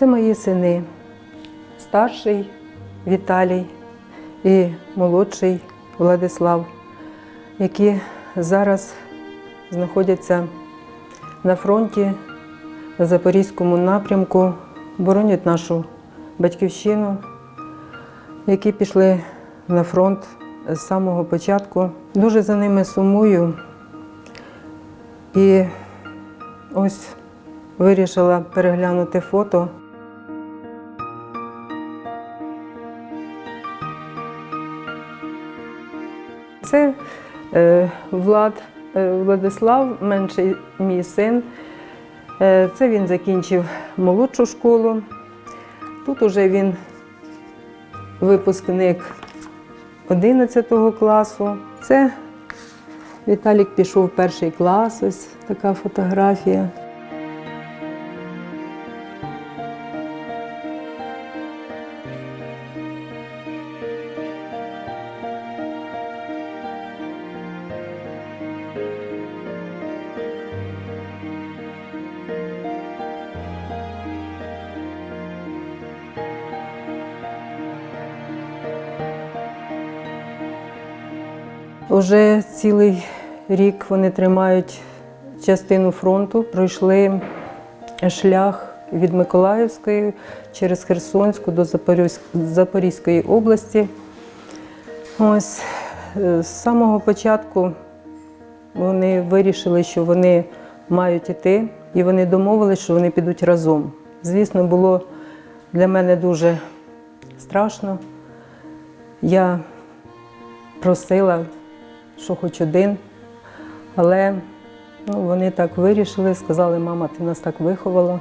Це мої сини, старший Віталій і молодший Владислав, які зараз знаходяться на фронті на Запорізькому напрямку, боронять нашу батьківщину, які пішли на фронт з самого початку. Дуже за ними сумую. І ось вирішила переглянути фото. Це е, Влад е, Владислав, менший мій син. Е, це він закінчив молодшу школу. Тут уже він випускник 11 класу. Це Віталік пішов в перший клас, ось така фотографія. Уже цілий рік вони тримають частину фронту, пройшли шлях від Миколаївської через Херсонську до Запорізької області. Ось е, з самого початку вони вирішили, що вони мають іти, і вони домовилися, що вони підуть разом. Звісно, було для мене дуже страшно. Я просила, що хоч один, але ну, вони так вирішили, сказали, мама, ти нас так виховала.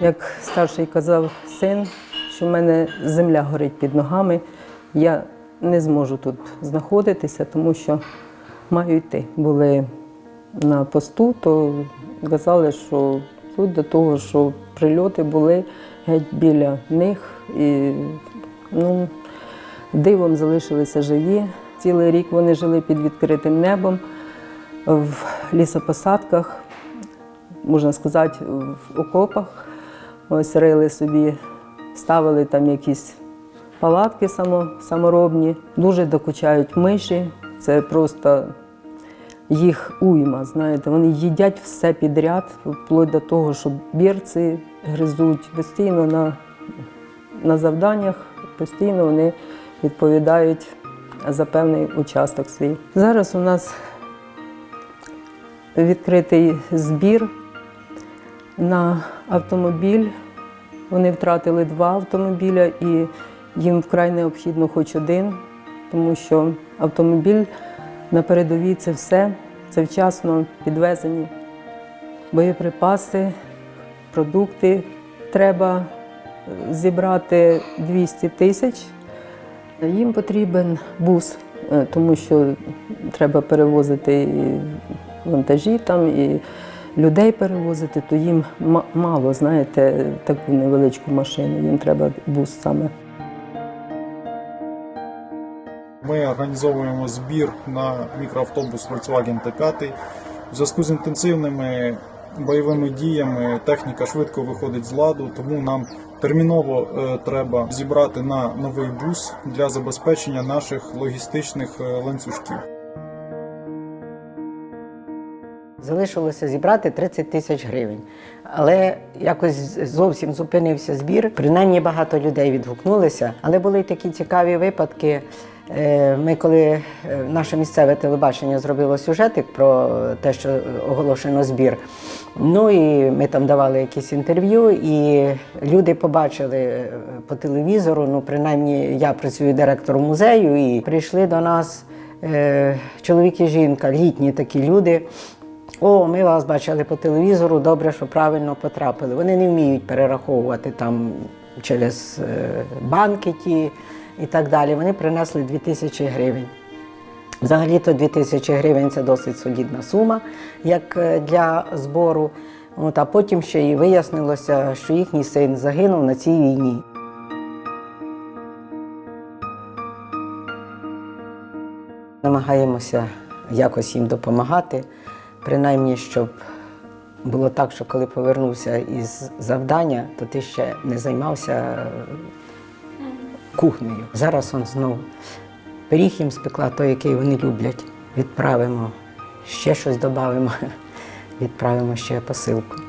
Як старший казав син, що в мене земля горить під ногами, я не зможу тут знаходитися, тому що маю йти. Були на посту, то казали, що вплоть до того, що прильоти були геть біля них і ну, дивом залишилися живі. Цілий рік вони жили під відкритим небом в лісопосадках, можна сказати, в окопах. Ось рили собі, ставили там якісь палатки саморобні. Дуже докучають миші. Це просто їх уйма. Знаєте, вони їдять все підряд, вплоть до того, що бірці гризуть постійно на, на завданнях, постійно вони відповідають за певний участок свій. Зараз у нас відкритий збір на автомобіль. Вони втратили два автомобіля і їм вкрай необхідно хоч один, тому що автомобіль на передовій це все, це вчасно підвезені боєприпаси, продукти. Треба е, зібрати 200 тисяч. Їм потрібен бус, е, тому що треба перевозити і вантажі там, і людей перевозити, то їм мало, знаєте, таку невеличку машину. Їм треба бус саме. Ми організовуємо збір на мікроавтобус Volkswagen T5. В зв'язку з інтенсивними бойовими діями техніка швидко виходить з ладу, тому нам терміново е, треба зібрати на новий бус для забезпечення наших логістичних е, ланцюжків. Залишилося зібрати 30 тисяч гривень. Але якось зовсім зупинився збір. Принаймні багато людей відгукнулися. Але були й такі цікаві випадки. Е, Ми, коли е, наше місцеве телебачення зробило сюжетик про те, що оголошено збір. Ну і ми там давали якісь інтерв'ю, і люди побачили е, по телевізору. Ну, принаймні, я працюю директором музею, і прийшли до нас чоловік і жінка, літні такі люди. О, ми вас бачили по телевізору, добре, що правильно потрапили. Вони не вміють перераховувати там через банки ті і так далі. Вони принесли 2000 гривень. Взагалі-то 2000 гривень це досить солідна сума, як е, для збору. От, а потім ще і вияснилося, що їхній син загинув на цій війні. Намагаємося якось їм допомагати. принаймні, щоб було так, що коли повернувся із завдання, то ти ще не займався е, кухнею. Зараз он знову пиріг їм спекла, той, який вони люблять. Відправимо, ще щось додамо, відправимо ще посилку.